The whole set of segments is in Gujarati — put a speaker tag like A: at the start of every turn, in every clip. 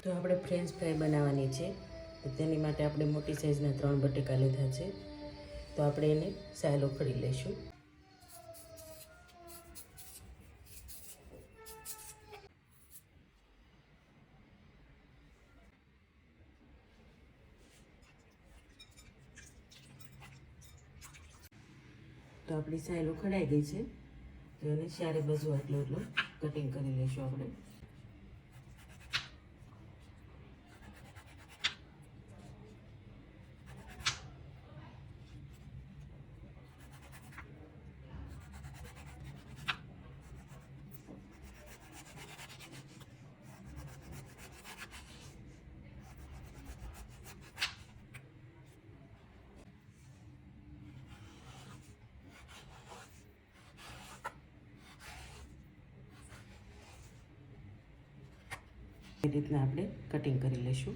A: તો આપણે ફ્રેન્ચ ફ્રાય બનાવવાની છે. તો તેની માટે આપણે મોટી સાઈઝના ત્રણ બટેકા લીધા છે. તો આપણે એને સાયલો કરી લઈશું. તો આપણી સાયલો ખડાઈ ગઈ છે. તો એને ચારે બાજુ આટલો એટલો કટિંગ કરી લઈશું આપણે. એ રીતના આપણે કટિંગ કરી લઈશું.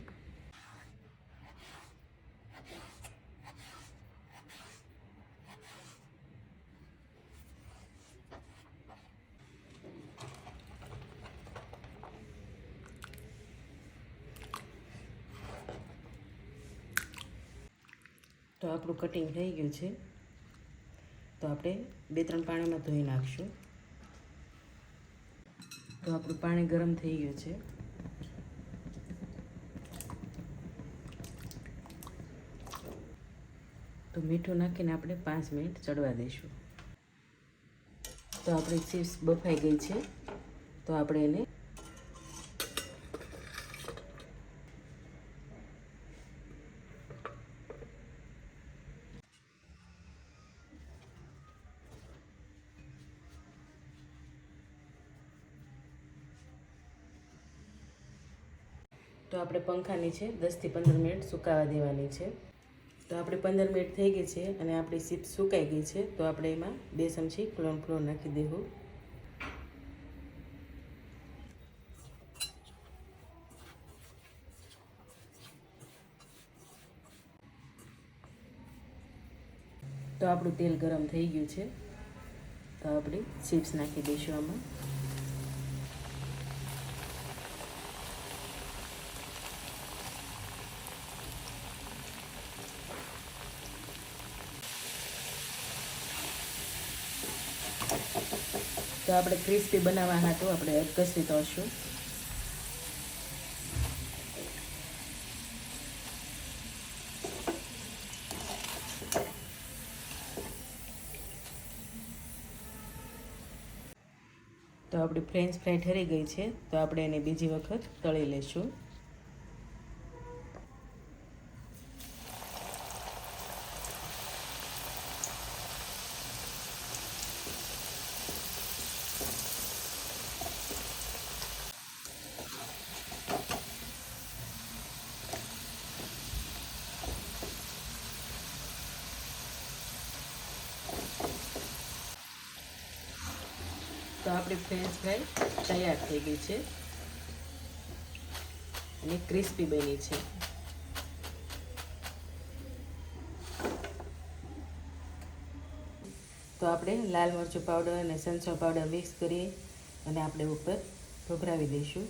A: તો આપણું કટિંગ થઈ ગયું છે. તો આપણે બે ત્રણ પાણીમાં ધોઈ નાખશું. તો આપણું પાણી ગરમ થઈ ગયું છે. તો મીઠું નાખીને આપણે પાંચ મિનિટ ચડવા દઈશું. તો આપણી ચીપ્સ બફાઈ ગઈ છે. તો આપણે એને તો આપણે પંખા નીચે દસથી પંદર મિનિટ સુકાવા દેવાની છે. તો આપણે પંદર મિનિટ થઈ ગઈ છે અને આપણી સીપ સુકાઈ ગઈ છે, તો આપણે એમાં બે ચમચી ક્લોન ફ્લોર નાખી દેવું. તો આપણું તેલ ગરમ થઈ ગયું છે. તો આપણે ચિપ્સ નાખી દઈશું આમાં. તો આપણે ક્રિસ્પી બનાવવા હાટું આપણે ઘસી તળશું તો આપણી ફ્રેન્ચ ફ્રાય ઠરી ગઈ છે, તો આપણે એને બીજી વખત તળી લઈશું. તો આપણી ફ્રેન્ચ ફ્રાય તૈયાર થઈ ગઈ છે. અને ક્રિસ્પી બની છે. તો આપણે લાલ મરચું પાવડર અને સંસો પાવડર મિક્સ કરી અને આપણે ઉપર ભભરાવી દઈશું.